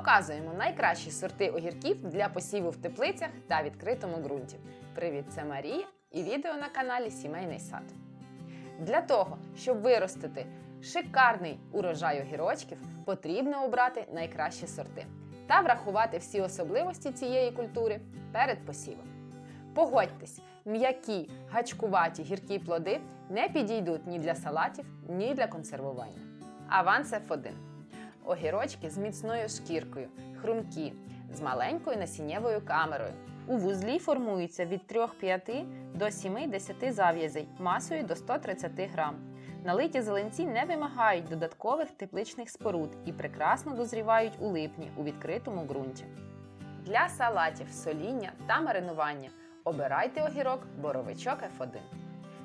Показуємо найкращі сорти огірків для посіву в теплицях та відкритому ґрунті. Привіт, це Марія і відео на каналі Сімейний сад. Для того, щоб виростити шикарний урожай огірочків, потрібно обрати найкращі сорти та врахувати всі особливості цієї культури перед посівом. Погодьтесь, м'які, гачкуваті гіркі плоди не підійдуть ні для салатів, ні для консервування. Аванс F1. Огірочки з міцною шкіркою, хрумкі, з маленькою насіннєвою камерою. У вузлі формуються від 3-5 до 7-10 зав'язей масою до 130 грам. Налиті зеленці не вимагають додаткових тепличних споруд і прекрасно дозрівають у липні у відкритому ґрунті. Для салатів, соління та маринування обирайте огірок боровичок F1.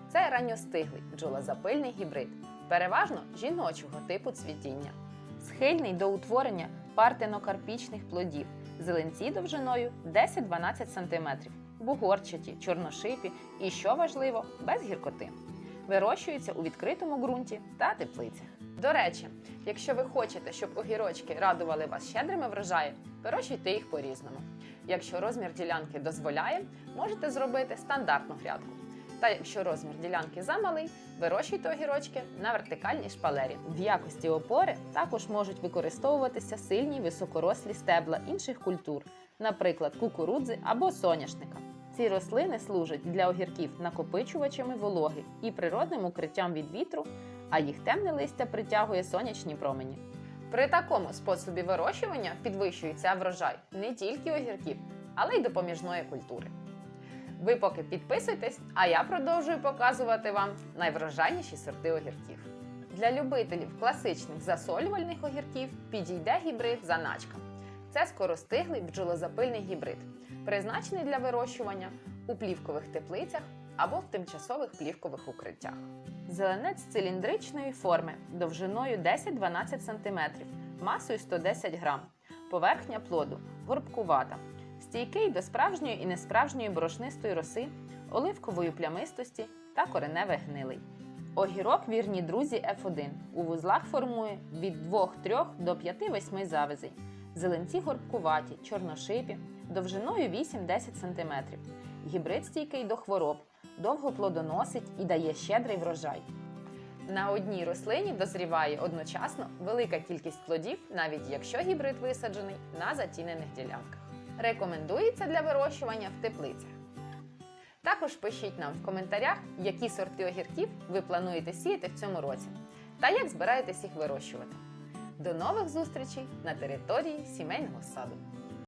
Це ранньостиглий бджолозапильний гібрид, переважно жіночого типу цвітіння, схильний до утворення партенокарпічних плодів, зеленці довжиною 10-12 см, бугорчаті, чорношипі і, що важливо, без гіркоти. Вирощуються у відкритому ґрунті та теплицях. До речі, якщо ви хочете, щоб огірочки радували вас щедрими врожаями, вирощуйте їх по-різному. Якщо розмір ділянки дозволяє, можете зробити стандартну грядку. Та якщо розмір ділянки замалий, вирощуйте огірочки на вертикальній шпалері. В якості опори також можуть використовуватися сильні високорослі стебла інших культур, наприклад, кукурудзи або соняшника. Ці рослини служать для огірків накопичувачами вологи і природним укриттям від вітру, а їх темне листя притягує сонячні промені. При такому способі вирощування підвищується врожай не тільки огірків, але й допоміжної культури. Ви поки підписуйтесь, а я продовжую показувати вам найврожайніші сорти огірків. Для любителів класичних засолювальних огірків підійде гібрид заначка. Це скоростиглий бджолозапильний гібрид, призначений для вирощування у плівкових теплицях або в тимчасових плівкових укриттях. Зеленець циліндричної форми довжиною 10-12 см, масою 110 г. Поверхня плоду горбкувата, стійкий до справжньої і несправжньої борошнистої роси, оливкової плямистості та кореневих гнилий. Огірок вірні друзі F1 у вузлах формує від 2-3 до 5-8 завязей. Зеленці горбкуваті, чорношипі, довжиною 8-10 см. Гібрид стійкий до хвороб, довго плодоносить і дає щедрий врожай. На одній рослині дозріває одночасно велика кількість плодів, навіть якщо гібрид висаджений на затінених ділянках. Рекомендується для вирощування в теплицях. Також пишіть нам в коментарях, які сорти огірків ви плануєте сіяти в цьому році та як збираєтесь їх вирощувати. До нових зустрічей на території сімейного саду!